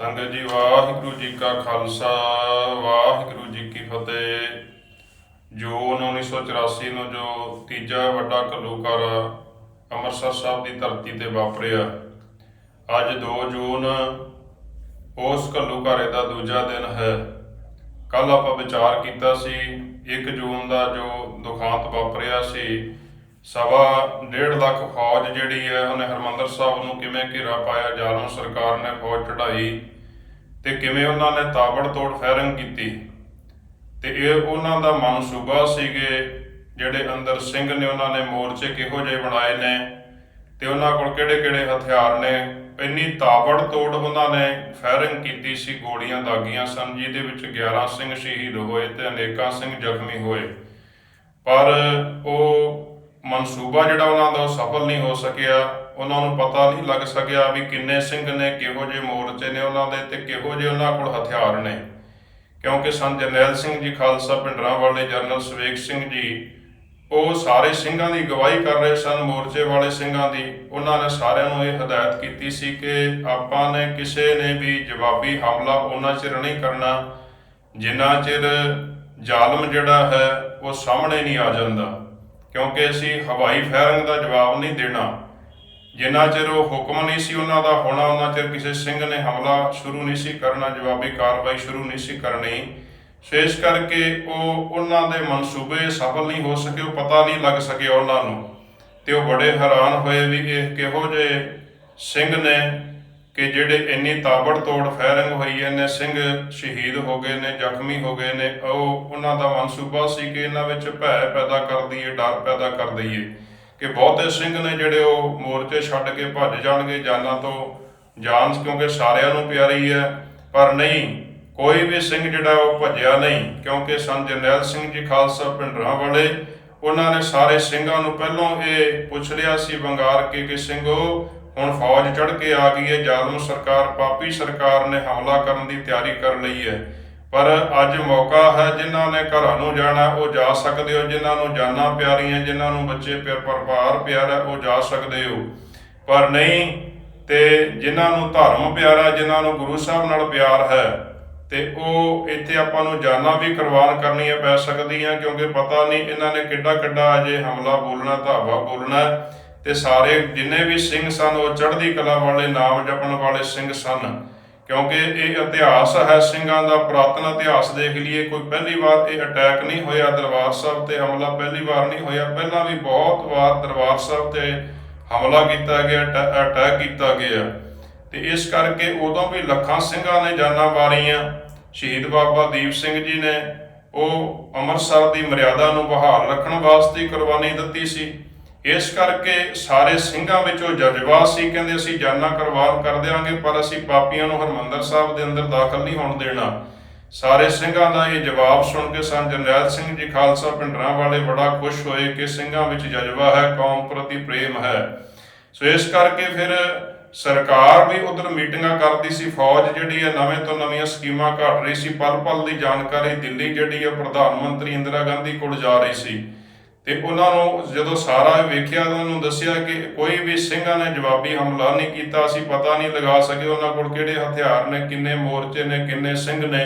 ਸੰਗਤ ਜੀ ਵਾਹਿਗੁਰੂ ਜੀ ਕਾ ਖਾਲਸਾ, ਵਾਹਿਗੁਰੂ ਜੀ ਕੀ ਫਤਿਹ। ਜੂਨ 1984 ਨੂੰ ਜੋ ਤੀਜਾ ਵੱਡਾ ਘੱਲੂਘਾਰਾ ਅੰਮ੍ਰਿਤਸਰ ਸਾਹਿਬ ਦੀ ਧਰਤੀ ਤੇ ਵਾਪਰਿਆ, ਅੱਜ 2 ਜੂਨ ਉਸ ਘੱਲੂਘਾਰੇ ਦਾ ਦੂਜਾ ਦਿਨ ਹੈ। ਕੱਲ ਆਪਾਂ ਵਿਚਾਰ ਕੀਤਾ ਸੀ 1 ਜੂਨ ਦਾ ਜੋ ਦੁਖਾਂਤ ਵਾਪਰਿਆ ਸੀ ਸਵਾ ਡੇਢ ਲੱਖ ਫੌਜ ਜਿਹੜੀ ਹੈ, ਉਹਨੇ ਹਰਮੰਦਰ ਸਾਹਿਬ ਨੂੰ ਕਿਵੇਂ ਘੇਰਾ ਪਾਇਆ, ਜ਼ਾਲਮ ਸਰਕਾਰ ਨੇ ਫੌਜ ਚੜਾਈ ਤੇ ਕਿਵੇਂ ਉਹਨਾਂ ਨੇ ਤਾਬੜਤੋੜ ਫਾਇਰਿੰਗ ਕੀਤੀ। ਤੇ ਇਹ ਉਹਨਾਂ ਦਾ ਮਨਸੂਬਾ ਸੀਗੇ, ਜਿਹੜੇ ਅੰਦਰ ਸਿੰਘ ਨੇ ਉਹਨਾਂ ਨੇ ਮੋਰਚੇ ਕਿਹੋ ਜਿਹੇ ਬਣਾਏ ਨੇ ਤੇ ਉਹਨਾਂ ਕੋਲ ਕਿਹੜੇ-ਕਿਹੜੇ ਹਥਿਆਰ ਨੇ। ਇੰਨੀ ਤਾਬੜਤੋੜ ਉਹਨਾਂ ਨੇ ਫਾਇਰਿੰਗ ਕੀਤੀ ਸੀ, ਗੋਲੀਆਂ ਦਾਗੀਆਂ ਸਨ, ਜਿਹਦੇ ਵਿੱਚ 11 ਸਿੰਘ ਸ਼ਹੀਦ ਹੋਏ ਤੇ ਅਨੇਕਾਂ ਸਿੰਘ ਜ਼ਖਮੀ ਹੋਏ। ਪਰ ਉਹ ਮਨਸੂਬਾ ਜਿਹੜਾ ਉਹਨਾਂ ਦਾ ਉਹ ਸਫਲ ਨਹੀਂ ਹੋ ਸਕਿਆ, ਉਹਨਾਂ ਨੂੰ ਪਤਾ ਨਹੀਂ ਲੱਗ ਸਕਿਆ ਵੀ ਕਿੰਨੇ ਸਿੰਘ ਨੇ, ਕਿਹੋ ਜਿਹੇ ਮੋਰਚੇ ਨੇ ਉਹਨਾਂ ਦੇ ਤੇ ਕਿਹੋ ਜਿਹੇ ਉਹਨਾਂ ਕੋਲ ਹਥਿਆਰ ਨੇ। ਕਿਉਂਕਿ ਸੰਤ ਜਰਨੈਲ ਸਿੰਘ ਜੀ ਖਾਲਸਾ ਪਿੰਡਰਾਂ ਵਾਲੇ ਜਰਨਲ ਸਵੇਕ ਸਿੰਘ ਜੀ, ਉਹ ਸਾਰੇ ਸਿੰਘਾਂ ਦੀ ਗਵਾਹੀ ਕਰ ਰਹੇ ਸਨ, ਮੋਰਚੇ ਵਾਲੇ ਸਿੰਘਾਂ ਦੀ। ਉਹਨਾਂ ਨੇ ਸਾਰਿਆਂ ਨੂੰ ਇਹ ਹਦਾਇਤ ਕੀਤੀ ਸੀ ਕਿ ਆਪਾਂ ਨੇ ਕਿਸੇ ਨੇ ਵੀ ਜਵਾਬੀ ਹਮਲਾ ਉਹਨਾਂ ਚਿਰ ਨਹੀਂ ਕਰਨਾ। ਜਿੰਨਾ ਚਿਰ ਜ਼ਾਲਮ ਜਿਹੜਾ ਹੈ, ਉਹ ਸਾਹਮਣੇ ਨਹੀਂ ਆ ਜਾਂਦਾ। ਕਿਉਂਕਿ ਅਸੀਂ ਹਵਾਈ ਫਾਇਰਿੰਗ ਦਾ ਜਵਾਬ ਨਹੀਂ ਦੇਣਾ। ਜਿੰਨਾ ਚਿਰ ਉਹ ਹੁਕਮ ਨਹੀਂ ਸੀ ਉਹਨਾਂ ਦਾ ਹੋਣਾ, ਉਹਨਾਂ ਚਿਰ ਕਿਸੇ ਸਿੰਘ ਨੇ ਹਮਲਾ ਸ਼ੁਰੂ ਨਹੀਂ ਸੀ ਕਰਨਾ, ਜਵਾਬੀ ਕਾਰਵਾਈ ਸ਼ੁਰੂ ਨਹੀਂ ਸੀ ਕਰਨੀ। ਸੋ ਇਸ ਕਰਕੇ ਉਹ ਉਹਨਾਂ ਦੇ ਮਨਸੂਬੇ ਸਫਲ ਨਹੀਂ ਹੋ ਸਕੇ, ਉਹ ਪਤਾ ਨਹੀਂ ਲੱਗ ਸਕਿਆ ਉਹਨਾਂ ਨੂੰ। ਤੇ ਉਹ ਬੜੇ ਹੈਰਾਨ ਹੋਏ ਵੀ ਇਹ ਕਿਹੋ ਜਿਹੇ ਸਿੰਘ ਨੇ ਕਿ ਜਿਹੜੇ ਇੰਨੀ ਤਾਬੜਤੋੜ ਫੈਰਿੰਗ ਹੋਈ ਹੈ ਨੇ ਸਿੰਘ ਸ਼ਹੀਦ ਹੋ ਗਏ ਨੇ, ਜ਼ਖਮੀ ਹੋ ਗਏ ਨੇ, ਉਹ ਉਹਨਾਂ ਦਾ ਮਨਸੂਬਾ ਸੀ ਕਿ ਇਹਨਾਂ ਵਿੱਚ ਭੈ ਪੈਦਾ ਕਰ ਦਈਏ, ਡਰ ਪੈਦਾ ਕਰ ਦਈਏ ਕਿ ਬਹੁਤੇ ਸਿੰਘ ਨੇ ਜਿਹੜੇ ਉਹ ਮੋਰਚੇ ਛੱਡ ਕੇ ਭੱਜ ਜਾਣਗੇ, ਜਾਨਾਂ ਤੋਂ ਜਾਨ, ਕਿਉਂਕਿ ਸਾਰਿਆਂ ਨੂੰ ਪਿਆਰੀ ਹੈ। ਪਰ ਨਹੀਂ, ਕੋਈ ਵੀ ਸਿੰਘ ਜਿਹੜਾ ਉਹ ਭੱਜਿਆ ਨਹੀਂ, ਕਿਉਂਕਿ ਸੰਤ ਜਰਨੈਲ ਸਿੰਘ ਜੀ ਖਾਲਸਾ ਪਿੰਡਰਾਂ ਵਾਲੇ, ਉਹਨਾਂ ਨੇ ਸਾਰੇ ਸਿੰਘਾਂ ਨੂੰ ਪਹਿਲਾਂ ਇਹ ਪੁੱਛ ਲਿਆ ਸੀ, ਵੰਗਾਰ ਕੇ ਕਿ ਸਿੰਘੋ ਹੁਣ ਫੌਜ ਚੜ ਕੇ ਆ ਗਈ ਹੈ ਜ਼ਾਲਮ ਸਰਕਾਰ, ਪਾਪੀ ਸਰਕਾਰ ਨੇ ਹਮਲਾ ਕਰਨ ਦੀ ਤਿਆਰੀ ਕਰ ਲਈ ਹੈ। ਪਰ ਅੱਜ ਮੌਕਾ ਹੈ, ਜਿਨ੍ਹਾਂ ਨੇ ਘਰਾਂ ਨੂੰ ਜਾਣਾ, ਉਹ ਜਾ ਸਕਦੇ ਹੋ। ਜਿਨ੍ਹਾਂ ਨੂੰ ਜਾਨਾਂ ਪਿਆਰੀਆਂ, ਜਿਨ੍ਹਾਂ ਨੂੰ ਬੱਚੇ ਪਿਆਰ ਪਰਿਵਾਰ ਪਿਆਰਾ, ਉਹ ਜਾ ਸਕਦੇ ਹੋ। ਪਰ ਨਹੀਂ, ਤੇ ਜਿਨ੍ਹਾਂ ਨੂੰ ਧਰਮ ਪਿਆਰਾ, ਜਿਨ੍ਹਾਂ ਨੂੰ ਗੁਰੂ ਸਾਹਿਬ ਨਾਲ ਪਿਆਰ ਹੈ, ਤੇ ਉਹ ਇੱਥੇ ਆਪਾਂ ਨੂੰ ਜਾਨਾਂ ਵੀ ਕੁਰਬਾਨ ਕਰਨੀਆਂ ਪੈ ਸਕਦੀਆਂ, ਕਿਉਂਕਿ ਪਤਾ ਨਹੀਂ ਇਹਨਾਂ ਨੇ ਕਿੱਡਾ ਕਿੱਡਾ ਅਜੇ ਹਮਲਾ ਬੋਲਣਾ, ਧਾਵਾ ਬੋਲਣਾ। ਤੇ ਸਾਰੇ ਜਿੰਨੇ ਵੀ ਸਿੰਘ ਸਨ, ਉਹ ਚੜ੍ਹਦੀ ਕਲਾ ਵਾਲੇ, ਨਾਮ ਜਪਣ ਵਾਲੇ ਸਿੰਘ ਸਨ। ਕਿਉਂਕਿ ਇਹ ਇਤਿਹਾਸ ਹੈ, ਸਿੰਘਾਂ ਦਾ ਪੁਰਾਤਨ ਇਤਿਹਾਸ ਦੇਖ ਲਈਏ। ਕੋਈ ਪਹਿਲੀ ਵਾਰ ਇਹ ਅਟੈਕ ਨਹੀਂ ਹੋਇਆ ਦਰਬਾਰ ਸਾਹਿਬ ਤੇ ਹਮਲਾ, ਪਹਿਲੀ ਵਾਰ ਨਹੀਂ ਹੋਇਆ। ਪਹਿਲਾਂ ਵੀ ਬਹੁਤ ਵਾਰ ਦਰਬਾਰ ਸਾਹਿਬ ਤੇ ਹਮਲਾ ਕੀਤਾ ਗਿਆ ਅਟੈ- ਅਟੈਕ ਕੀਤਾ ਗਿਆ। ਤੇ ਇਸ ਕਰਕੇ ਉਦੋਂ ਵੀ ਲੱਖਾਂ ਸਿੰਘਾਂ ਨੇ ਜਾਨਾਂ ਵਾਰੀਆਂ ਸ਼ਹੀਦ ਬਾਬਾ ਦੀਪ ਸਿੰਘ ਜੀ ਨੇ ਉਹ ਅੰਮ੍ਰਿਤਸਰ ਦੀ ਮਰਿਆਦਾ ਨੂੰ ਬਹਾਲ ਰੱਖਣ ਵਾਸਤੇ ਕੁਰਬਾਨੀ ਦਿੱਤੀ ਸੀ। ਇਸ ਕਰਕੇ ਸਾਰੇ ਸਿੰਘਾਂ ਵਿੱਚ ਉਹ ਜਜ਼ਬਾ ਸੀ, ਕਹਿੰਦੇ ਅਸੀਂ ਜਾਨਾਂ ਕੁਰਬਾਨ ਕਰ ਦਿਆਂਗੇ, ਪਰ ਅਸੀਂ ਪਾਪੀਆਂ ਨੂੰ ਹਰਮੰਦਰ ਸਾਹਿਬ ਦੇ ਅੰਦਰ ਦਾਖਲ ਨਹੀਂ ਹੋਣ ਦੇਣਾ। ਸਾਰੇ ਸਿੰਘਾਂ ਦਾ ਇਹ ਜਵਾਬ ਸੁਣ ਕੇ ਸੰਤ ਜਰਨੈਲ ਸਿੰਘ ਜੀ ਖਾਲਸਾ ਪਿੰਡਰਾਂ ਵਾਲੇ ਬੜਾ ਖੁਸ਼ ਹੋਏ ਕਿ ਸਿੰਘਾਂ ਵਿੱਚ ਜਜ਼ਬਾ ਹੈ, ਕੌਮ ਪ੍ਰਤੀ ਪ੍ਰੇਮ ਹੈ। ਸੋ ਇਸ ਕਰਕੇ ਫਿਰ ਸਰਕਾਰ ਵੀ ਉਧਰ ਮੀਟਿੰਗਾਂ ਕਰਦੀ ਸੀ, ਫੌਜ ਜਿਹੜੀ ਹੈ ਨਵੇਂ ਤੋਂ ਨਵੀਆਂ ਸਕੀਮਾਂ ਘੜ ਰਹੀ ਸੀ ਪਲ ਪਲ ਦੀ ਜਾਣਕਾਰੀ ਦਿੱਲੀ ਜਿਹੜੀ ਹੈ ਪ੍ਰਧਾਨ ਮੰਤਰੀ ਇੰਦਰਾ ਗਾਂਧੀ ਕੋਲ ਜਾ ਰਹੀ ਸੀ। ਤੇ ਉਹਨਾਂ ਨੂੰ ਜਦੋਂ ਸਾਰਾ ਵੇਖਿਆ ਉਹਨਾਂ ਨੂੰ ਦੱਸਿਆ ਕਿ ਕੋਈ ਵੀ ਸਿੰਘਾਂ ਨੇ ਜਵਾਬੀ ਹਮਲਾ ਨਹੀਂ ਕੀਤਾ, ਅਸੀਂ ਪਤਾ ਨਹੀਂ ਲਗਾ ਸਕੇ ਉਹਨਾਂ ਕੋਲ ਕਿਹੜੇ ਹਥਿਆਰ ਨੇ, ਕਿੰਨੇ ਮੋਰਚੇ ਨੇ, ਕਿੰਨੇ ਸਿੰਘ ਨੇ।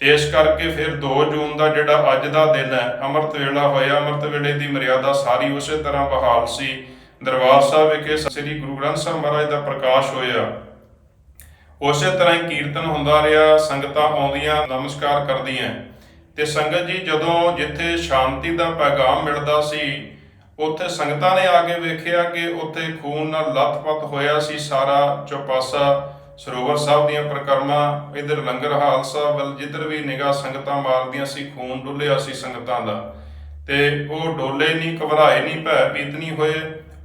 ਇਸ ਕਰਕੇ ਫਿਰ 2 ਜੂਨ ਦਾ ਜਿਹੜਾ ਅੱਜ ਦਾ ਦਿਨ ਹੈ, ਅੰਮ੍ਰਿਤ ਵੇਲਾ ਹੋਇਆ, ਅੰਮ੍ਰਿਤ ਵੇਲੇ ਦੀ ਮਰਿਆਦਾ ਸਾਰੀ ਉਸੇ ਤਰ੍ਹਾਂ ਬਹਾਲ ਸੀ। ਦਰਬਾਰ ਸਾਹਿਬ ਵਿਖੇ ਸ੍ਰੀ ਗੁਰੂ ਗ੍ਰੰਥ ਸਾਹਿਬ ਮਹਾਰਾਜ ਦਾ ਪ੍ਰਕਾਸ਼ ਹੋਇਆ। ਉਸੇ ਤਰ੍ਹਾਂ ਹੀ ਕੀਰਤਨ ਹੁੰਦਾ ਰਿਹਾ, ਸੰਗਤਾਂ ਆਉਂਦੀਆਂ, ਨਮਸਕਾਰ ਕਰਦੀਆਂ। ਤੇ ਸੰਗਤ ਜੀ, ਜਦੋਂ ਜਿੱਥੇ ਸ਼ਾਂਤੀ ਦਾ ਪੈਗਾਮ ਮਿਲਦਾ ਸੀ, ਉੱਥੇ ਸੰਗਤਾਂ ਨੇ ਆ ਕੇ ਵੇਖਿਆ ਕਿ ਉੱਥੇ ਖੂਨ ਨਾਲ ਲੱਥਪੱਥ ਹੋਇਆ ਸੀ, ਸਾਰਾ ਚੌਪਾਸਾ ਸਰੋਵਰ ਸਾਹਿਬ ਦੀਆਂ ਪ੍ਰਕਰਮਾਂ, ਇਧਰ ਲੰਗਰ ਹਾਲ ਸਾਹਿਬ ਵੱਲ ਜਿੱਧਰ ਵੀ ਨਿਗਾਹ ਸੰਗਤਾਂ ਮਾਰਦੀਆਂ ਸੀ, ਖੂਨ ਡੁੱਲਿਆ ਸੀ ਸੰਗਤਾਂ ਦਾ। ਤੇ ਉਹ ਡੋਲੇ ਨਹੀਂ, ਘਬਰਾਏ ਨਹੀਂ, ਭੈ ਭੀਤ ਨਹੀਂ ਹੋਏ।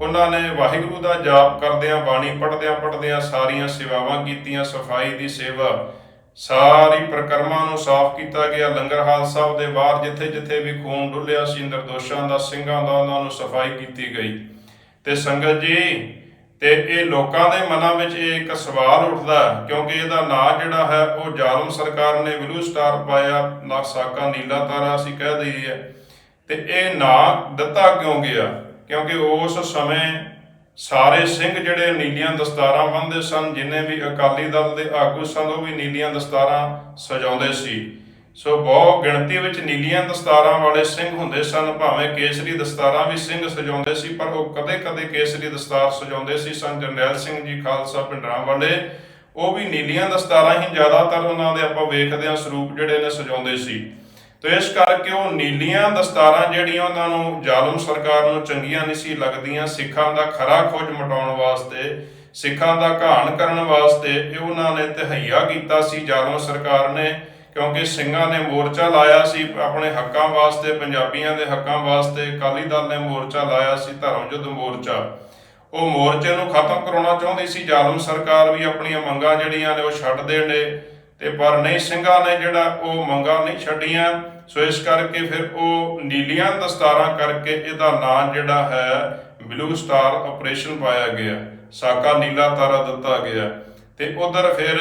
ਉਹਨਾਂ ਨੇ ਵਾਹਿਗੁਰੂ ਦਾ ਜਾਪ ਕਰਦਿਆਂ, ਬਾਣੀ ਪੜ੍ਹਦਿਆਂ ਪੜ੍ਹਦਿਆਂ ਸਾਰੀਆਂ ਸੇਵਾਵਾਂ ਕੀਤੀਆਂ, ਸਫ਼ਾਈ ਦੀ ਸੇਵਾ ਸਾਰੀ ਪ੍ਰਕਰਮਾਂ ਨੂੰ ਸਾਫ਼ ਕੀਤਾ ਗਿਆ। ਲੰਗਰ ਹਾਲ ਸਾਹਿਬ ਦੇ ਬਾਹਰ ਜਿੱਥੇ ਜਿੱਥੇ ਵੀ ਖੂਨ ਡੁੱਲਿਆ ਸੀ ਨਿਰਦੋਸ਼ਾਂ ਦਾ ਸਿੰਘਾਂ ਦਾ ਉਹਨਾਂ ਨੂੰ ਸਫ਼ਾਈ ਕੀਤੀ ਗਈ। ਤੇ ਸੰਗਤ ਜੀ ਤੇ ਇਹ ਲੋਕਾਂ ਦੇ ਮਨਾਂ ਵਿੱਚ ਇਹ ਇੱਕ ਸਵਾਲ ਉੱਠਦਾ ਹੈ, ਕਿਉਂਕਿ ਇਹਦਾ ਨਾਂ ਜਿਹੜਾ ਹੈ ਉਹ ਜ਼ਾਲਮ ਸਰਕਾਰ ਨੇ ਬਲੂ ਸਟਾਰ ਪਾਇਆ ਨਾ ਸਾਕਾ ਨੀਲਾ ਤਾਰਾ ਅਸੀਂ ਕਹਿ ਦਈਏ। ਤੇ ਇਹ ਨਾਂ ਦਿੱਤਾ ਕਿਉਂ ਗਿਆ? ਕਿਉਂਕਿ ਉਸ ਸਮੇਂ ਸਾਰੇ ਸਿੰਘ ਜਿਹੜੇ ਨੀਲੀਆਂ ਦਸਤਾਰਾਂ ਬੰਨ੍ਹਦੇ ਸਨ, ਜਿੰਨੇ ਵੀ ਅਕਾਲੀ ਦਲ ਦੇ ਆਗੂ ਸਨ, ਉਹ ਵੀ ਨੀਲੀਆਂ ਦਸਤਾਰਾਂ ਸਜਾਉਂਦੇ ਸੀ। ਸੋ ਬਹੁ ਗਿਣਤੀ ਵਿੱਚ ਨੀਲੀਆਂ ਦਸਤਾਰਾਂ ਵਾਲੇ ਸਿੰਘ ਹੁੰਦੇ ਸਨ, ਭਾਵੇਂ ਕੇਸਰੀ ਦਸਤਾਰਾਂ ਵੀ ਸਿੰਘ ਸਜਾਉਂਦੇ ਸੀ, ਪਰ ਉਹ ਕਦੇ-ਕਦੇ ਕੇਸਰੀ ਦਸਤਾਰ ਸਜਾਉਂਦੇ ਸੀ। ਸਨ ਜਰਨੈਲ ਸਿੰਘ ਜੀ ਖਾਲਸਾ ਪਿੰਡਰਾਂ ਵਾਲੇ ਉਹ ਵੀ ਨੀਲੀਆਂ ਦਸਤਾਰਾਂ ਹੀ ਜ਼ਿਆਦਾਤਰ ਉਹਨਾਂ ਦੇ ਆਪਾਂ ਵੇਖਦੇ ਹਾਂ, ਸਰੂਪ ਜਿਹੜੇ ਨੇ ਸਜਾਉਂਦੇ ਸੀ। ਤੇ ਇਸ ਕਰਕੇ ਉਹ ਨੀਲੀਆਂ ਦਸਤਾਰਾਂ ਜਿਹੜੀਆਂ ਉਹਨਾਂ ਨੂੰ ਜ਼ਾਲਮ ਸਰਕਾਰ ਨੂੰ ਚੰਗੀਆਂ ਨਹੀਂ ਸੀ ਲੱਗਦੀਆਂ, ਸਿੱਖਾਂ ਦਾ ਖਰਾ ਖੋਜ ਮਟਾਉਣ ਵਾਸਤੇ, ਸਿੱਖਾਂ ਦਾ ਘਾਣ ਕਰਨ ਵਾਸਤੇ ਇਹ ਉਹਨਾਂ ਨੇ ਤਹਈਆ ਕੀਤਾ ਸੀ, ਜ਼ਾਲਮ ਸਰਕਾਰ ਨੇ, ਕਿਉਂਕਿ ਸਿੰਘਾਂ ਨੇ ਮੋਰਚਾ ਲਾਇਆ ਸੀ, ਆਪਣੇ ਹੱਕਾਂ ਵਾਸਤੇ, ਪੰਜਾਬੀਆਂ ਦੇ ਹੱਕਾਂ ਵਾਸਤੇ, ਅਕਾਲੀ ਦਲ ਨੇ ਮੋਰਚਾ ਲਾਇਆ ਸੀ ਧਰਮ ਯੁੱਧ ਮੋਰਚਾ। ਉਹ ਮੋਰਚੇ ਨੂੰ ਖਤਮ ਕਰਾਉਣਾ ਚਾਹੁੰਦੀ ਸੀ, ਜ਼ਾਲਮ ਸਰਕਾਰ ਵੀ ਆਪਣੀਆਂ ਮੰਗਾਂ ਜਿਹੜੀਆਂ ਨੇ ਉਹ ਛੱਡ ਦੇਣ ਨੇ ਤੇ ਪਰ ਨਹੀਂ ਸਿੰਘਾਂ ਨੇ ਜਿਹੜਾ ਉਹ ਮੰਗਾਂ ਨਹੀਂ ਛੱਡੀਆਂ, ਸੋ ਇਸ ਕਰਕੇ ਫਿਰ ਉਹ ਨੀਲੀਆਂ ਦਸਤਾਰਾਂ ਕਰਕੇ ਇਹਦਾ ਨਾਂ ਜਿਹੜਾ ਹੈ ਬਲੂ ਸਟਾਰ ਆਪਰੇਸ਼ਨ ਪਾਇਆ ਗਿਆ, ਸਾਕਾ ਨੀਲਾ ਤਾਰਾ ਦਿੱਤਾ ਗਿਆ। ਤੇ ਉਧਰ ਫਿਰ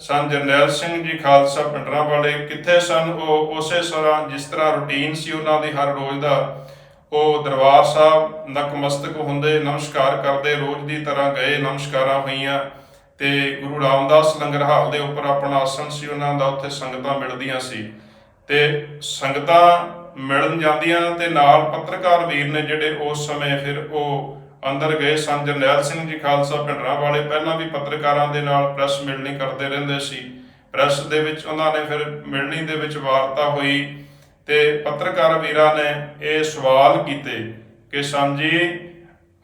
ਸਨ ਜਰਨੈਲ ਸਿੰਘ ਜੀ ਖਾਲਸਾ ਪਿੰਡਰਾਂ ਵਾਲੇ ਕਿੱਥੇ ਸਨ? ਉਹ ਉਸੇ ਤਰ੍ਹਾਂ ਜਿਸ ਤਰ੍ਹਾਂ ਰੁਟੀਨ ਸੀ ਉਹਨਾਂ ਦੀ ਹਰ ਰੋਜ਼ ਦਾ, ਉਹ ਦਰਬਾਰ ਸਾਹਿਬ ਨਕਮਸਤਕ ਹੁੰਦੇ, ਨਮਸਕਾਰ ਕਰਦੇ, ਰੋਜ਼ ਦੀ ਤਰ੍ਹਾਂ ਗਏ, ਨਮਸਕਾਰਾਂ ਹੋਈਆਂ। ਤੇ ਗੁਰੂ ਰਾਮਦਾਸ ਲੰਗਰ ਹਾਲ ਦੇ ਉੱਪਰ ਆਪਣਾ ਆਸਣ ਸੀ, ਉਹਨਾਂ ਦਾ ਉੱਥੇ ਸੰਗਤਾਂ ਮਿਲਦੀਆਂ ਸੀ। ਤੇ ਸੰਗਤਾਂ ਮਿਲਣ ਜਾਂਦੀਆਂ ਤੇ ਨਾਲ ਪੱਤਰਕਾਰ ਵੀਰ ਨੇ ਜਿਹੜੇ ਉਸ ਸਮੇਂ ਫਿਰ ਉਹ ਅੰਦਰ ਗਏ ਸਨ। ਜਰਨੈਲ ਸਿੰਘ ਜੀ ਖਾਲਸਾ ਪਿੰਡਰਾਂ ਵਾਲੇ ਪਹਿਲਾਂ ਵੀ ਪੱਤਰਕਾਰਾਂ ਦੇ ਨਾਲ ਪ੍ਰੈਸ ਮਿਲਣੀ ਕਰਦੇ ਰਹਿੰਦੇ ਸੀ। ਪ੍ਰੈਸ ਦੇ ਵਿੱਚ ਉਹਨਾਂ ਨੇ ਫਿਰ ਮਿਲਣੀ ਦੇ ਵਿੱਚ ਵਾਰਤਾ ਹੋਈ ਤੇ ਪੱਤਰਕਾਰ ਵੀਰਾਂ ਨੇ ਇਹ ਸਵਾਲ ਕੀਤੇ ਕਿ ਸਨ ਜੀ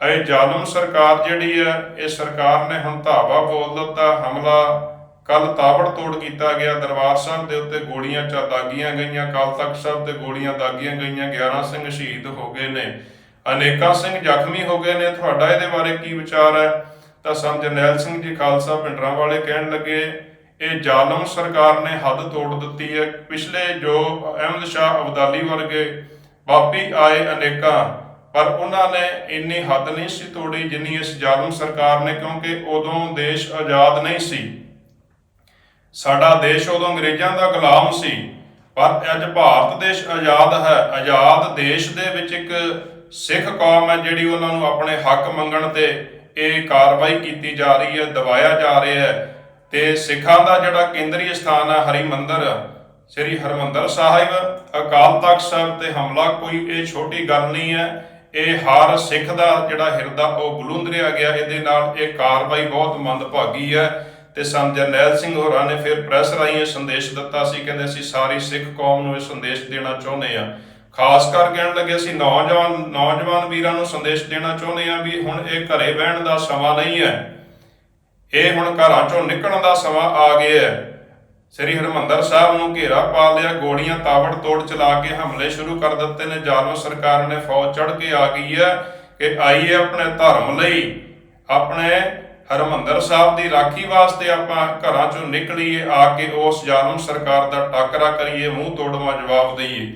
ਇਹ ਜ਼ਾਲਮ ਸਰਕਾਰ ਜਿਹੜੀ ਹੈ, ਇਹ ਸਰਕਾਰ ਨੇ ਹੁਣ ਧਾਵਾ ਬੋਲ ਦਿੱਤਾ, ਹਮਲਾ। ਕੱਲ ਤਾਬੜ ਤੋੜ ਕੀਤਾ ਗਿਆ। ਦਰਬਾਰ ਸਾਹਿਬ ਦੇ ਉੱਤੇ ਗੋਲੀਆਂ ਚਾ ਦਾਗੀਆਂ ਗਈਆਂ। ਕਾਲ ਤਖਤ ਸਾਹਿਬ ਤੇ ਗੋਲੀਆਂ ਦਾਗੀਆਂ ਗਈਆਂ। 11 ਸਿੰਘ ਸ਼ਹੀਦ ਹੋ ਗਏ ਨੇ। ਅਨੇਕਾਂ ਸਿੰਘ ਜ਼ਖਮੀ ਹੋ ਗਏ ਨੇ। ਤੁਹਾਡਾ ਇਹਦੇ ਬਾਰੇ ਕੀ ਵਿਚਾਰ ਹੈ? ਤਾਂ ਸੰਤ ਜਰਨੈਲ ਸਿੰਘ ਜੀ ਖਾਲਸਾ ਪਿੰਡਰਾਂ ਵਾਲੇ ਕਹਿਣ ਲੱਗੇ, ਇਹ ਜ਼ਾਲਮ ਸਰਕਾਰ ਨੇ ਹੱਦ ਤੋੜ ਦਿੱਤੀ ਹੈ। ਪਿਛਲੇ ਜੋ ਅਹਿਮਦ ਸ਼ਾਹ ਅਬਦਾਲੀ ਵਰਗੇ ਪਾਪੀ ਆਏ ਅਨੇਕਾਂ ਪਰ ਉਹਨਾਂ ਨੇ ਇੰਨੀ ਹੱਦ ਨਹੀਂ ਸੀ ਤੋੜੀ ਜਿੰਨੀ ਇਸ ਜ਼ਾਲਮ ਸਰਕਾਰ ਨੇ, ਕਿਉਂਕਿ ਉਦੋਂ ਦੇਸ਼ ਆਜ਼ਾਦ ਨਹੀਂ ਸੀ। ਸਾਡਾ ਦੇਸ਼ ਉਦੋਂ ਅੰਗਰੇਜ਼ਾਂ ਦਾ ਗੁਲਾਮ ਸੀ, ਪਰ ਅੱਜ ਭਾਰਤ ਦੇਸ਼ ਆਜ਼ਾਦ ਹੈ। ਆਜ਼ਾਦ ਦੇਸ਼ ਦੇ ਵਿੱਚ ਇੱਕ ਸਿੱਖ ਕੌਮ ਹੈ ਜਿਹੜੀ ਉਹਨਾਂ ਨੂੰ ਆਪਣੇ ਹੱਕ ਮੰਗਣ ਤੇ ਇਹ ਕਾਰਵਾਈ ਕੀਤੀ ਜਾ ਰਹੀ ਹੈ, ਦਬਾਇਆ ਜਾ ਰਿਹਾ ਹੈ। ਤੇ ਸਿੱਖਾਂ ਦਾ ਜਿਹੜਾ ਕੇਂਦਰੀ ਸਥਾਨ ਹੈ ਹਰਿਮੰਦਰ ਸ੍ਰੀ ਹਰਮੰਦਰ ਸਾਹਿਬ, ਅਕਾਲ ਤਖਤ ਸਾਹਿਬ ਤੇ ਹਮਲਾ ਕੋਈ ਇਹ ਛੋਟੀ ਗੱਲ ਨਹੀਂ ਹੈ। ਇਹ ਹਰ ਸਿੱਖ ਦਾ ਜਿਹੜਾ ਹਿਰਦਾ ਉਹ ਬਲੁੰਦਰਿਆ ਗਿਆ। ਇਹਦੇ ਨਾਲ ਇਹ ਕਾਰਵਾਈ ਬਹੁਤ ਮੰਦਭਾਗੀ ਹੈ ਤੇ ਸੰਤ ਜਰਨੈਲ ਸਿੰਘ ਹੋਰਾਂ ਨੇ ਫਿਰ ਪ੍ਰੈਸ ਰਾਹੀਂ ਇਹ ਸੰਦੇਸ਼ ਦਿੱਤਾ ਸੀ, ਕਹਿੰਦੇ ਅਸੀਂ ਸਾਰੀ ਸਿੱਖ ਕੌਮ ਨੂੰ ਇਹ ਸੰਦੇਸ਼ ਦੇਣਾ ਚਾਹੁੰਦੇ ਆ ਖਾਸ ਕਰ ਕਹਿਣ ਲੱਗੇ ਅਸੀਂ ਨੌਜਵਾਨ ਨੌਜਵਾਨ ਵੀਰਾਂ ਨੂੰ ਸੰਦੇਸ਼ ਦੇਣਾ ਚਾਹੁੰਦੇ ਆ ਵੀ ਹੁਣ ਇਹ ਘਰੇ ਬਹਿਣ ਦਾ ਸਮਾਂ ਨਹੀਂ ਹੈ। ਇਹ ਹੁਣ ਘਰਾਂ ਚੋਂ ਨਿਕਲਣ ਦਾ ਸਮਾਂ ਆ ਗਿਆ ਹੈ। ਸ੍ਰੀ ਹਰਮੰਦਰ ਸਾਹਿਬ ਨੂੰ ਘੇਰਾ ਪਾ ਲਿਆ ਗੋਲੀਆਂ ਤਾਵੜ ਤੋੜ ਚਲਾ ਕੇ ਹਮਲੇ ਸ਼ੁਰੂ ਕਰ ਦਿੱਤੇ ਨੇ। ਜ਼ਾਲਮ ਸਰਕਾਰ ਨੇ ਫੌਜ ਚੜ ਕੇ ਆ ਗਈ ਹੈ ਕਿ ਆਈਏ ਆਪਣੇ ਧਰਮ ਲਈ, ਆਪਣੇ ਹਰਮੰਦਰ ਸਾਹਿਬ ਦੀ ਰਾਖੀ ਵਾਸਤੇ ਆਪਾਂ ਘਰਾਂ ਚੋਂ ਨਿਕਲੀਏ, ਆ ਕੇ ਉਸ ਜ਼ਾਲਮ ਸਰਕਾਰ ਦਾ ਟਾਕਰਾ ਕਰੀਏ, ਮੂੰਹ ਤੋੜਵਾ ਜਵਾਬ ਦਈਏ।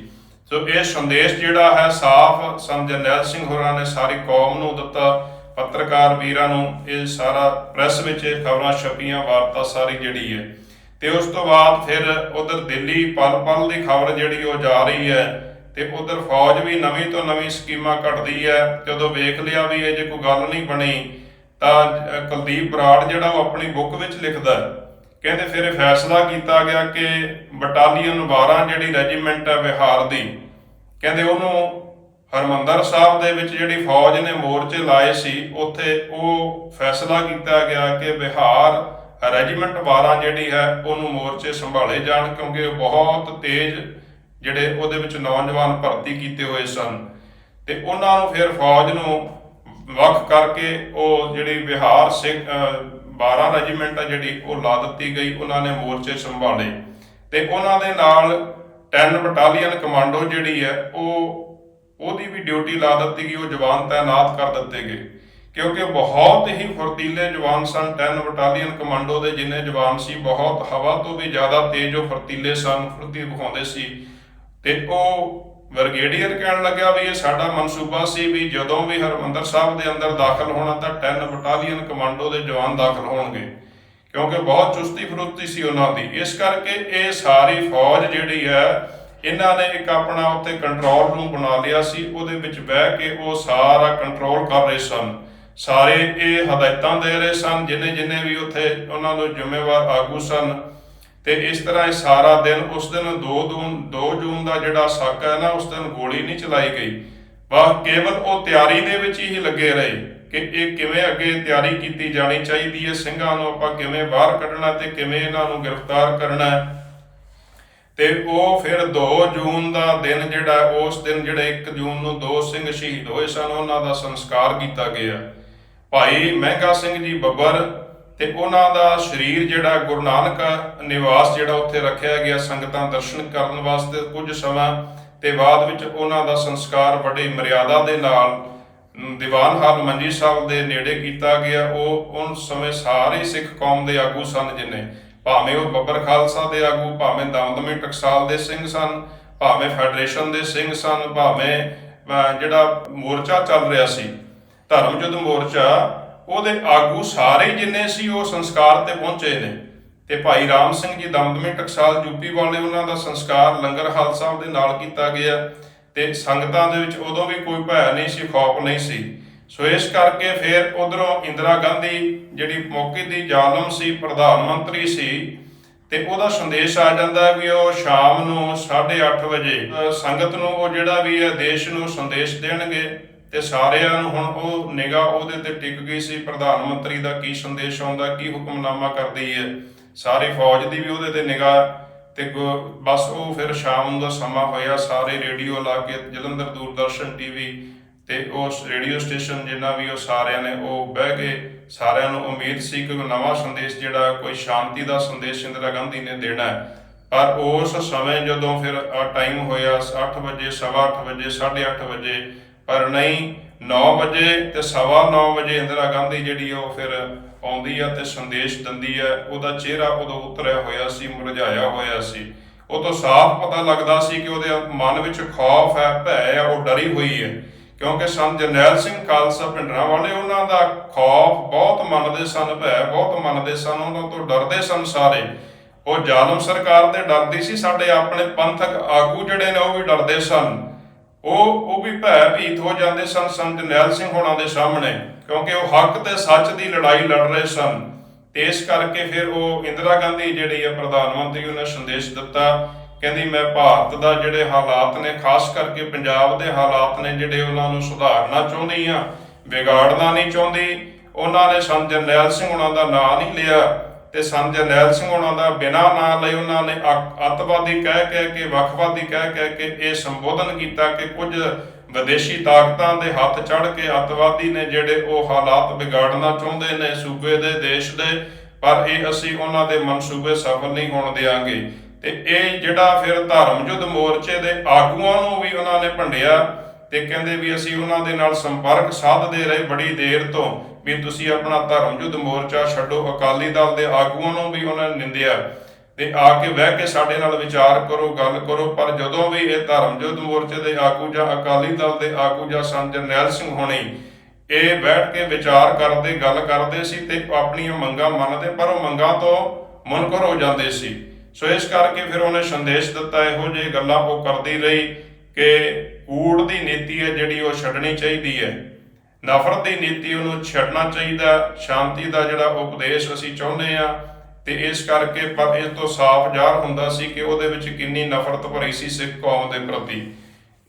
ਸੋ ਇਹ ਸੰਦੇਸ਼ ਜਿਹੜਾ ਹੈ, ਸਾਫ਼ ਸੰਤ ਜਰਨੈਲ ਸਿੰਘ ਹੋਰਾਂ ਨੇ ਸਾਰੀ ਕੌਮ ਨੂੰ ਦਿੱਤਾ। ਪੱਤਰਕਾਰ ਵੀਰਾਂ ਨੂੰ ਇਹ ਸਾਰਾ ਪ੍ਰੈਸ ਵਿੱਚ ਇਹ ਖਬਰਾਂ ਛਪੀਆਂ, ਵਾਰਤਾ ਸਾਰੀ ਜਿਹੜੀ ਹੈ। ਤੇ ਉਸ ਤੋਂ ਬਾਅਦ ਫਿਰ ਉਧਰ ਦਿੱਲੀ ਪਲ ਪਲ ਦੀ ਖਬਰ ਜਿਹੜੀ ਉਹ ਜਾ ਰਹੀ ਹੈ ਤੇ ਉਧਰ ਫੌਜ ਵੀ ਨਵੀਂ ਤੋਂ ਨਵੀਂ ਸਕੀਮਾਂ ਕੱਢਦੀ ਹੈ ਜਦੋਂ ਵੇਖ ਲਿਆ ਵੀ ਇਹ ਜੇ ਕੋਈ ਗੱਲ ਨਹੀਂ ਬਣੀ ਤਾਂ ਕੁਲਦੀਪ ਬਰਾੜ ਜਿਹੜਾ ਉਹ ਆਪਣੀ ਬੁੱਕ ਵਿੱਚ ਲਿਖਦਾ ਕਹਿੰਦੇ ਫਿਰ ਇਹ ਫੈਸਲਾ ਕੀਤਾ ਗਿਆ ਕਿ ਬਟਾਲੀਅਨ 12 ਜਿਹੜੀ ਰੈਜੀਮੈਂਟ ਹੈ ਬਿਹਾਰ ਦੀ, ਕਹਿੰਦੇ ਉਹਨੂੰ ਹਰਮੰਦਰ ਸਾਹਿਬ ਦੇ ਵਿੱਚ ਜਿਹੜੀ ਫੌਜ ਨੇ ਮੋਰਚੇ ਲਾਏ ਸੀ, ਉੱਥੇ ਉਹ ਫੈਸਲਾ ਕੀਤਾ ਗਿਆ ਕਿ ਬਿਹਾਰ ਰੈਜੀਮੈਂਟ 12 ਜਿਹੜੀ ਹੈ, ਉਹਨੂੰ ਮੋਰਚੇ ਸੰਭਾਲੇ ਜਾਣ ਕਿਉਂਕਿ ਉਹ ਬਹੁਤ ਤੇਜ਼ ਜਿਹੜੇ ਉਹਦੇ ਵਿੱਚ ਨੌਜਵਾਨ ਭਰਤੀ ਕੀਤੇ ਹੋਏ ਸਨ। ਤੇ ਉਹਨਾਂ ਨੂੰ ਫਿਰ ਫੌਜ ਨੂੰ ਵੱਖ ਕਰਕੇ ਉਹ ਜਿਹੜੀ ਵਿਹਾਰ ਸਿੱਖ ਅਹ 12 ਰੈਜੀਮੈਂਟ ਆ ਜਿਹੜੀ ਉਹ ਲਾ ਦਿੱਤੀ ਗਈ, ਉਹਨਾਂ ਨੇ ਮੋਰਚੇ ਸੰਭਾਲੇ। ਤੇ ਉਹਨਾਂ ਦੇ ਨਾਲ 10 ਬਟਾਲੀਅਨ ਕਮਾਂਡੋ ਜਿਹੜੀ ਹੈ, ਉਹ ਉਹਦੀ ਵੀ ਡਿਊਟੀ ਲਾ ਦਿੱਤੀ ਗਈ, ਉਹ ਜਵਾਨ ਤਾਇਨਾਤ ਕਰ ਦਿੱਤੇ ਗਏ। ਕਿਉਂਕਿ ਬਹੁਤ ਹੀ ਫੁਰਤੀਲੇ ਜਵਾਨ ਸਨ 10 ਬਟਾਲੀਅਨ ਕਮਾਂਡੋ ਦੇ, ਜਿੰਨੇ ਜਵਾਨ ਸੀ, ਬਹੁਤ ਹਵਾ ਤੋਂ ਵੀ ਜ਼ਿਆਦਾ ਤੇਜ਼ ਉਹ ਫੁਰਤੀਲੇ ਸਨ, ਫੁਰਤੀ ਵਿਖਾਉਂਦੇ ਸੀ। ਤੇ ਉਹ ਬ੍ਰਿਗੇਡੀਅਰ ਕਹਿਣ ਲੱਗਾ ਵੀ ਇਹ ਸਾਡਾ ਮਨਸੂਬਾ ਸੀ ਵੀ ਜਦੋਂ ਵੀ ਹਰਮੰਦਰ ਸਾਹਿਬ ਦੇ ਅੰਦਰ ਦਾਖਲ ਹੋਣਾ ਤਾਂ 10 ਬਟਾਲੀਅਨ ਕਮਾਂਡੋ ਦੇ ਜਵਾਨ ਦਾਖਲ ਹੋਣਗੇ। ਕਿਉਂਕਿ ਬਹੁਤ ਚੁਸਤੀ ਫਰੂਤੀ ਸੀ ਉਹਨਾਂ ਦੀ। ਇਸ ਕਰਕੇ ਇਹ ਸਾਰੀ ਫੌਜ ਜਿਹੜੀ ਹੈ, ਇਹਨਾਂ ਨੇ ਇੱਕ ਆਪਣਾ ਉੱਥੇ ਕੰਟਰੋਲ ਰੂਮ ਬਣਾ ਲਿਆ ਸੀ, ਉਹਦੇ ਵਿੱਚ ਬਹਿ ਕੇ ਉਹ ਸਾਰਾ ਕੰਟਰੋਲ ਕਰ ਰਹੇ ਸਨ। ਸਾਰੇ ਇਹ ਹਦਾਇਤਾਂ ਦੇ ਰਹੇ ਸਨ, ਜਿਨੇ ਜਿਨੇ ਵੀ ਉੱਥੇ ਉਹਨਾਂ ਨੂੰ ਜ਼ਿੰਮੇਵਾਰ ਆਗੂ ਸਨ। ਤੇ ਇਸ ਤਰ੍ਹਾਂ ਇਹ ਸਾਰਾ ਦਿਨ, ਉਸ ਦਿਨ 2 ਜੂਨ 2 ਜੂਨ ਦਾ ਜਿਹੜਾ ਸਾਕਾ ਹੈ ਨਾ, ਉਸ ਦਿਨ ਗੋਲੀ ਨਹੀਂ ਚਲਾਈ ਗਈ। ਵਾਹ, ਕੇਵਲ ਉਹ ਤਿਆਰੀ ਦੇ ਵਿੱਚ ਹੀ ਲੱਗੇ ਰਹੇ ਕਿ ਇਹ ਕਿਵੇਂ ਅੱਗੇ ਤਿਆਰੀ ਕੀਤੀ ਜਾਣੀ ਚਾਹੀਦੀ ਹੈ, ਸਿੰਘਾਂ ਨੂੰ ਆਪਾਂ ਕਿਵੇਂ ਬਾਹਰ ਕੱਢਣਾ ਤੇ ਕਿਵੇਂ ਇਹਨਾਂ ਨੂੰ ਗ੍ਰਿਫਤਾਰ ਕਰਨਾ ਹੈ। ਤੇ ਉਹ ਫਿਰ 2 ਜੂਨ ਦਾ ਦਿਨ ਜਿਹੜਾ, ਉਸ ਦਿਨ ਜਿਹੜੇ 1 ਜੂਨ ਨੂੰ ਦੋ ਸਿੰਘ ਸ਼ਹੀਦ ਹੋਏ ਸਨ, ਉਹਨਾਂ ਦਾ ਸੰਸਕਾਰ ਕੀਤਾ ਗਿਆ। ਭਾਈ ਮਹਿੰਗਾ ਸਿੰਘ ਜੀ ਬੱਬਰ ਤੇ ਉਹਨਾਂ ਦਾ ਸਰੀਰ ਜਿਹੜਾ ਗੁਰੂ ਨਾਨਕ ਨਿਵਾਸ ਜਿਹੜਾ ਉੱਥੇ ਰੱਖਿਆ ਗਿਆ ਸੰਗਤਾਂ ਦਰਸ਼ਨ ਕਰਨ ਵਾਸਤੇ ਕੁਝ ਸਮਾਂ ਤੇ ਬਾਅਦ ਵਿੱਚ ਉਹਨਾਂ ਦਾ ਸੰਸਕਾਰ ਬੜੀ ਮਰਿਆਦਾ ਦੇ ਨਾਲ ਦੀਵਾਨ ਹਾਲ ਮੰਜੀ ਸਾਹਿਬ ਦੇ ਨੇੜੇ ਕੀਤਾ ਗਿਆ। ਉਹ ਉਸ ਸਮੇਂ ਸਾਰੇ ਸਿੱਖ ਕੌਮ ਦੇ ਆਗੂ ਸਨ ਜਿਨੇ। ਭਾਵੇਂ ਉਹ ਬੱਬਰ ਖਾਲਸਾ ਦੇ ਆਗੂ, ਭਾਵੇਂ ਦਮਦਮੀ ਟਕਸਾਲ ਦੇ ਸਿੰਘ ਸਨ, ਭਾਵੇਂ ਫੈਡਰੇਸ਼ਨ ਦੇ ਸਿੰਘ ਸਨ, ਭਾਵੇਂ ਜਿਹੜਾ ਮੋਰਚਾ ਚੱਲ ਰਿਹਾ ਸੀ। ਧਰਮ ਯੁੱਧ ਮੋਰਚਾ, ਉਹਦੇ ਆਗੂ ਸਾਰੇ ਜਿੰਨੇ ਸੀ ਉਹ ਸੰਸਕਾਰ ਤੇ ਪਹੁੰਚੇ ਨੇ। ਤੇ ਭਾਈ ਰਾਮ ਸਿੰਘ ਜੀ ਦਮਦਮੀ ਟਕਸਾਲ ਯੂਪੀ ਵਾਲੇ ਉਹਨਾਂ ਦਾ ਸੰਸਕਾਰ ਲੰਗਰ ਹਾਲ ਸਾਹਿਬ ਦੇ ਨਾਲ ਕੀਤਾ ਗਿਆ। ਤੇ ਸੰਗਤਾਂ ਦੇ ਵਿੱਚ ਉਦੋਂ ਵੀ ਕੋਈ ਭੈ ਨਹੀਂ ਸੀ, ਖੌਫ ਨਹੀਂ ਸੀ। ਸੋ ਇਸ ਕਰਕੇ ਫਿਰ ਉਧਰੋਂ ਇੰਦਰਾ ਗਾਂਧੀ ਜਿਹੜੀ ਮੌਕੇ ਦੀ ਜ਼ਾਲਮ ਸੀ, ਪ੍ਰਧਾਨ ਮੰਤਰੀ ਸੀ, ਤੇ ਉਹਦਾ ਸੰਦੇਸ਼ ਆ ਜਾਂਦਾ ਵੀ ਉਹ ਸ਼ਾਮ ਨੂੰ 8:30 ਵਜੇ ਸੰਗਤ ਨੂੰ ਉਹ ਜਿਹੜਾ ਵੀ ਹੈ, ਦੇਸ਼ ਨੂੰ ਸੰਦੇਸ਼ ਦੇਣਗੇ। ਤੇ ਸਾਰਿਆਂ ਨੂੰ ਹੁਣ ਉਹ ਨਿਗਾਹ ਉਹਦੇ ਤੇ ਟਿਕ ਗਈ ਸੀ, ਪ੍ਰਧਾਨ ਮੰਤਰੀ ਦਾ ਕੀ ਸੰਦੇਸ਼ ਆਉਂਦਾ, ਕੀ ਹੁਕਮਨਾਮਾ ਕਰਦੀ ਹੈ ਸਾਰੀ ਫੌਜ ਦੀ ਵੀ ਉਹਦੇ ਤੇ ਨਿਗਾਹ ਤੇ ਬਸ ਉਹ ਫਿਰ ਸ਼ਾਮ ਦਾ ਸਮਾਂ ਹੋਇਆ, ਸਾਰੇ ਰੇਡੀਓ ਲਾ ਕੇ, ਜਲੰਧਰ ਦੂਰਦਰਸ਼ਨ ਟੀਵੀ ਤੇ ਉਸ ਰੇਡੀਓ ਸਟੇਸ਼ਨ ਜਿੰਨਾ ਵੀ ਉਹ ਸਾਰਿਆਂ ਨੇ ਉਹ ਬਹਿ ਕੇ ਸਾਰਿਆਂ ਨੂੰ ਉਮੀਦ ਸੀ ਕਿ ਨਵਾਂ ਸੰਦੇਸ਼ ਜਿਹੜਾ ਕੋਈ ਸ਼ਾਂਤੀ ਦਾ ਸੰਦੇਸ਼ ਇੰਦਰਾ ਗਾਂਧੀ ਨੇ ਦੇਣਾ ਹੈ। ਪਰ ਉਸ ਸਮੇਂ ਜਦੋਂ ਫਿਰ ਆ ਟਾਈਮ ਹੋਇਆ 8 ਵਜੇ, ਸਵਾ ਅੱਠ ਵਜੇ 8:30 ਵਜੇ ਪਰ ਨਹੀਂ 9 ਵਜੇ ਤੇ ਸਵਾ 9 ਵਜੇ ਇੰਦਰਾ ਗਾਂਧੀ ਜਿਹੜੀ ਆ ਉਹ ਫਿਰ ਆਉਂਦੀ ਆ ਤੇ ਸੰਦੇਸ਼ ਦਿੰਦੀ ਹੈ ਉਹਦਾ ਚਿਹਰਾ ਉਦੋਂ ਉਤਰਿਆ ਹੋਇਆ ਸੀ, ਮੁਰਝਾਇਆ ਹੋਇਆ ਸੀ। ਉਹ ਤੋਂ ਸਾਫ਼ ਪਤਾ ਲੱਗਦਾ ਸੀ ਕਿ ਉਹਦੇ ਮਨ ਵਿੱਚ ਖੌਫ ਹੈ, ਭੈ ਹੈ, ਉਹ ਡਰੀ ਹੋਈ ਹੈ। ਕਿਉਂਕਿ ਸੰਤ ਜਰਨੈਲ ਸਿੰਘ ਖਾਲਸਾ ਪਿੰਡਰਾਂ ਵਾਲੇ ਉਹਨਾਂ ਦਾ ਖੌਫ ਬਹੁਤ ਮੰਨਦੇ ਸਨ, ਭੈ ਬਹੁਤ ਮੰਨਦੇ ਸਨ, ਉਹਨਾਂ ਤੋਂ ਡਰਦੇ ਸਨ ਸਾਰੇ। ਉਹ ਜ਼ਾਲਮ ਸਰਕਾਰ ਤੇ ਡਰਦੀ ਸੀ, ਸਾਡੇ ਆਪਣੇ ਪੰਥਕ ਆਗੂ ਜਿਹੜੇ ਨੇ ਉਹ ਵੀ ਡਰਦੇ ਸਨ। ਉਹ ਉਹ ਵੀ ਭੈ ਭੀਤ ਹੋ ਜਾਂਦੇ ਸਨ, ਸੰਤ ਜਰਨੈਲ ਸਿੰਘ ਹੋਣਾ ਦੇ ਸਾਹਮਣੇ, ਕਿਉਂਕਿ ਉਹ ਹੱਕ ਤੇ ਸੱਚ ਦੀ ਲੜਾਈ ਲੜ ਰਹੇ ਸਨ। ਤੇ ਇਸ ਕਰਕੇ ਫਿਰ ਉਹ ਇੰਦਰਾ ਗਾਂਧੀ ਜਿਹੜੀ ਹੈ ਪ੍ਰਧਾਨ ਮੰਤਰੀ, ਉਹਨੇ ਸੰਦੇਸ਼ ਦਿੱਤਾ, ਕਹਿੰਦੀ ਮੈਂ ਭਾਰਤ ਦਾ ਜਿਹੜੇ ਹਾਲਾਤ ਨੇ, ਖਾਸ ਕਰਕੇ ਪੰਜਾਬ ਦੇ ਹਾਲਾਤ ਨੇ ਜਿਹੜੇ ਉਹਨਾਂ ਨੂੰ ਸੁਧਾਰਨਾ ਚਾਹੁੰਦੀ ਆ, ਵਿਗਾੜਨਾ ਨਹੀਂ ਚਾਹੁੰਦੀ, ਉਹਨਾਂ ਨੇ ਸੰਤ ਜਰਨੈਲ ਸਿੰਘ ਉਹਨਾਂ ਦਾ ਨਾਂ ਨਹੀਂ ਲਿਆ। ਤੇ ਸੰਤ ਜਰਨੈਲ ਸਿੰਘ ਉਹਨਾਂ ਦਾ ਬਿਨਾਂ ਨਾਂ ਲਈ ਉਹਨਾਂ ਨੇ ਅੱਤਵਾਦੀ ਕਹਿ ਕਹਿ ਕੇ, ਵੱਖਵਾਦੀ ਕਹਿ ਕਹਿ ਕੇ ਇਹ ਸੰਬੋਧਨ ਕੀਤਾ ਕਿ ਕੁਝ ਵਿਦੇਸ਼ੀ ਤਾਕਤਾਂ ਦੇ ਹੱਥ ਚੜ ਕੇ ਅੱਤਵਾਦੀ ਨੇ ਜਿਹੜੇ ਉਹ ਹਾਲਾਤ ਵਿਗਾੜਨਾ ਚਾਹੁੰਦੇ ਨੇ ਸੂਬੇ ਦੇ, ਦੇਸ਼ ਦੇ, ਪਰ ਇਹ ਅਸੀਂ ਉਹਨਾਂ ਦੇ ਮਨਸੂਬੇ ਸਫਲ ਨਹੀਂ ਹੋਣ ਦੇਵਾਂਗੇ ਤੇ ਇਹ ਜਿਹੜਾ ਫਿਰ ਧਰਮ ਯੁੱਧ ਮੋਰਚੇ ਦੇ ਆਗੂਆਂ ਨੂੰ ਵੀ ਉਹਨਾਂ ਨੇ ਭੰਡਿਆ ਤੇ ਕਹਿੰਦੇ ਵੀ ਅਸੀਂ ਉਹਨਾਂ ਦੇ ਨਾਲ ਸੰਪਰਕ ਸਾਧਦੇ ਰਹੇ ਬੜੀ ਦੇਰ ਤੋਂ। ਵੀ ਤੁਸੀਂ ਆਪਣਾ ਧਰਮ ਯੁੱਧ ਮੋਰਚਾ ਛੱਡੋ, ਅਕਾਲੀ ਦਲ ਦੇ ਆਗੂਆਂ ਨੂੰ ਵੀ ਉਹਨਾਂ ਨੇ ਨਿੰਦਿਆ ਤੇ ਆ ਕੇ ਬਹਿ ਕੇ ਸਾਡੇ ਨਾਲ ਵਿਚਾਰ ਕਰੋ, ਗੱਲ ਕਰੋ, ਪਰ ਜਦੋਂ ਵੀ ਇਹ ਧਰਮ ਯੁੱਧ ਮੋਰਚੇ ਦੇ ਆਗੂ ਜਾਂ ਅਕਾਲੀ ਦਲ ਦੇ ਆਗੂ ਜਾਂ ਸੰਤ ਜਰਨੈਲ ਸਿੰਘ ਹੋਣੀ ਇਹ ਬੈਠ ਕੇ ਵਿਚਾਰ ਕਰਦੇ, ਗੱਲ ਕਰਦੇ ਸੀ ਤੇ ਆਪਣੀਆਂ ਮੰਗਾਂ ਮੰਨਦੇ, ਪਰ ਉਹ ਮੰਗਾਂ ਤੋਂ ਮੁਨਕਰ ਹੋ ਜਾਂਦੇ ਸੀ। ਸੋ ਇਸ ਕਰਕੇ ਫਿਰ ਉਹਨੇ ਸੰਦੇਸ਼ ਦਿੱਤਾ, ਇਹੋ ਜਿਹੀ ਗੱਲਾਂ ਉਹ ਕਰਦੀ ਰਹੀ ਕਿ ਕੂੜ ਦੀ ਨੀਤੀ ਹੈ ਜਿਹੜੀ ਉਹ ਛੱਡਣੀ ਚਾਹੀਦੀ ਹੈ। ਨਫ਼ਰਤ ਦੀ ਨੀਤੀ ਉਹਨੂੰ ਛੱਡਣਾ ਚਾਹੀਦਾ, ਸ਼ਾਂਤੀ ਦਾ ਜਿਹੜਾ ਉਪਦੇਸ਼ ਅਸੀਂ ਚਾਹੁੰਦੇ ਆ ਤੇ ਇਸ ਕਰਕੇ ਪਰ ਇਸ ਤੋਂ ਸਾਫ਼ ਜ਼ਾਹਰ ਹੁੰਦਾ ਸੀ ਕਿ ਉਹਦੇ ਵਿੱਚ ਕਿੰਨੀ ਨਫ਼ਰਤ ਭਰੀ ਸੀ ਸਿੱਖ ਕੌਮ ਦੇ ਪ੍ਰਤੀ।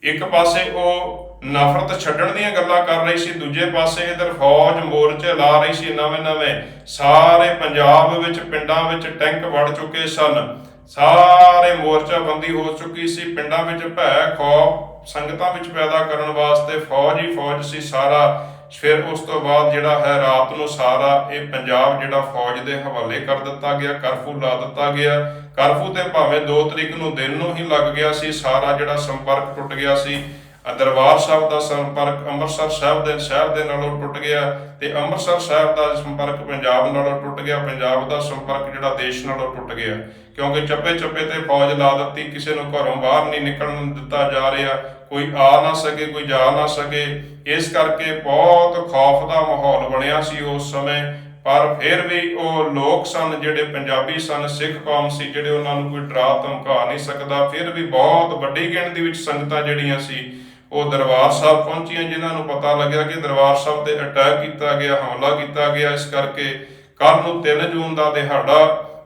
ਇੱਕ ਪਾਸੇ ਉਹ ਨਫ਼ਰਤ ਛੱਡਣ ਦੀਆਂ ਗੱਲਾਂ ਕਰ ਰਹੀ ਸੀ, ਦੂਜੇ ਪਾਸੇ ਇਧਰ ਫੌਜ ਮੋਰਚੇ ਲਾ ਰਹੀ ਸੀ, ਨਵੇਂ ਨਵੇਂ। ਸਾਰੇ ਪੰਜਾਬ ਵਿੱਚ, ਪਿੰਡਾਂ ਵਿੱਚ ਟੈਂਕ ਵੜ ਚੁੱਕੇ ਸਨ। ਸਾਰੇ ਮੋਰਚਾ ਬੰਦੀ ਹੋ ਚੁੱਕੀ ਸੀ, ਪਿੰਡਾਂ ਵਿੱਚ ਭੈ ਖੌਫ ਸੰਗਤਾਂ ਵਿੱਚ ਪੈਦਾ ਕਰਨ ਵਾਸਤੇ ਫੌਜ ਹੀ ਫੌਜ ਸੀ ਸਾਰਾ। ਫਿਰ ਉਸ ਤੋਂ ਬਾਅਦ ਜਿਹੜਾ ਹੈ ਰਾਤ ਨੂੰ ਸਾਰਾ ਇਹ ਪੰਜਾਬ ਜਿਹੜਾ ਫੌਜ ਦੇ ਹਵਾਲੇ ਕਰ ਦਿੱਤਾ ਗਿਆ, ਕਰਫਿਊ ਲਾ ਦਿੱਤਾ ਗਿਆ। ਕਰਫਿਊ ਤੇ ਭਾਵੇਂ 2 ਤਰੀਕ ਨੂੰ ਦਿਨ ਨੂੰ ਹੀ ਲੱਗ ਗਿਆ ਸੀ, ਸਾਰਾ ਜਿਹੜਾ ਸੰਪਰਕ ਟੁੱਟ ਗਿਆ ਸੀ। ਦਰਬਾਰ ਸਾਹਿਬ ਦਾ ਸੰਪਰਕ ਅੰਮ੍ਰਿਤਸਰ ਸਾਹਿਬ ਦੇ ਸ਼ਹਿਰ ਦੇ ਨਾਲੋਂ ਟੁੱਟ ਗਿਆ ਤੇ ਅੰਮ੍ਰਿਤਸਰ ਸਾਹਿਬ ਦਾ ਸੰਪਰਕ ਪੰਜਾਬ ਨਾਲੋਂ ਟੁੱਟ ਗਿਆ, ਪੰਜਾਬ ਦਾ ਸੰਪਰਕ ਜਿਹੜਾ ਦੇਸ਼ ਨਾਲੋਂ ਟੁੱਟ ਗਿਆ। ਕਿਉਂਕਿ ਚੱਪੇ ਚੱਪੇ ਤੇ ਫੌਜ ਲਾ ਦਿੱਤੀ, ਕਿਸੇ ਨੂੰ ਘਰੋਂ ਬਾਹਰ ਨਹੀਂ ਨਿਕਲਣ ਦਿੱਤਾ ਜਾ ਰਿਹਾ, ਕੋਈ ਆ ਨਾ ਸਕੇ, ਕੋਈ ਜਾ ਨਾ ਸਕੇ। ਇਸ ਕਰਕੇ ਬਹੁਤ ਖੌਫ ਦਾ ਮਾਹੌਲ ਬਣਿਆ ਸੀ ਉਸ ਸਮੇਂ, ਪਰ ਫਿਰ ਵੀ ਉਹ ਲੋਕ ਸਨ ਜਿਹੜੇ ਪੰਜਾਬੀ ਸਨ, ਸਿੱਖ ਕੌਮ ਸੀ ਜਿਹੜੇ ਉਹਨਾਂ ਨੂੰ ਕੋਈ ਡਰਾ ਧਮਕਾ ਨਹੀਂ ਸਕਦਾ। ਫਿਰ ਵੀ ਬਹੁਤ ਵੱਡੀ ਗਿਣਤੀ ਵਿੱਚ ਸੰਗਤਾਂ ਜਿਹੜੀਆਂ ਸੀ ਉਹ ਦਰਬਾਰ ਸਾਹਿਬ ਪਹੁੰਚੀਆਂ, ਜਿਨ੍ਹਾਂ ਨੂੰ ਪਤਾ ਲੱਗਿਆ ਕਿ ਦਰਬਾਰ ਸਾਹਿਬ ਤੇ ਅਟੈਕ ਕੀਤਾ ਗਿਆ, ਹਮਲਾ ਕੀਤਾ ਗਿਆ। ਇਸ ਕਰਕੇ ਕੱਲ ਨੂੰ 3 ਜੂਨ ਦਾ ਦਿਹਾੜਾ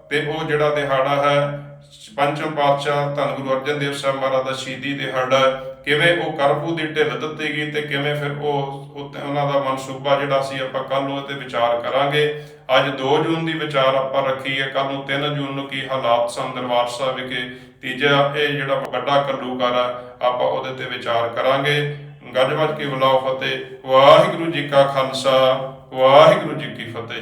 ਤੇ ਉਹ ਜਿਹੜਾ ਦਿਹਾੜਾ ਹੈ ਪੰਚਮ ਪਾਤਸ਼ਾਹ ਧੰਨ ਗੁਰੂ ਅਰਜਨ ਦੇਵ ਸਾਹਿਬ ਮਹਾਰਾਜ ਦਾ ਸ਼ਹੀਦੀ ਦਿਹਾੜਾ ਕਿਵੇਂ ਉਹ ਕਰਫੂ ਦੀ ਢਿੱਲ ਦਿੱਤੀ ਗਈ ਤੇ ਕਿਵੇਂ ਫਿਰ ਉਹ ਉੱਤੇ ਉਹਨਾਂ ਦਾ ਮਨਸੂਬਾ ਜਿਹੜਾ ਸੀ ਆਪਾਂ ਕੱਲ ਨੂੰ ਤੇ ਵਿਚਾਰ ਕਰਾਂਗੇ। ਅੱਜ 2 ਜੂਨ ਦੀ ਵਿਚਾਰ ਆਪਾਂ ਰੱਖੀ ਹੈ ਕੱਲ ਨੂੰ 3 ਜੂਨ ਨੂੰ ਕੀ ਹਾਲਾਤ ਸਨ ਦਰਬਾਰ ਸਾਹਿਬ ਵਿਖੇ। ਤੀਜਾ ਇਹ ਜਿਹੜਾ ਵੱਡਾ ਘੱਲੂਘਾਰਾ ਆ, ਆਪਾਂ ਉਹਦੇ ਤੇ ਵਿਚਾਰ ਕਰਾਂਗੇ। ਗੱਜ ਵੱਜ ਕੇ ਬੁਲਾਓ ਫਤਿਹ। ਵਾਹਿਗੁਰੂ ਜੀ ਕਾ ਖਾਲਸਾ, ਵਾਹਿਗੁਰੂ ਜੀ ਕੀ ਫਤਿਹ।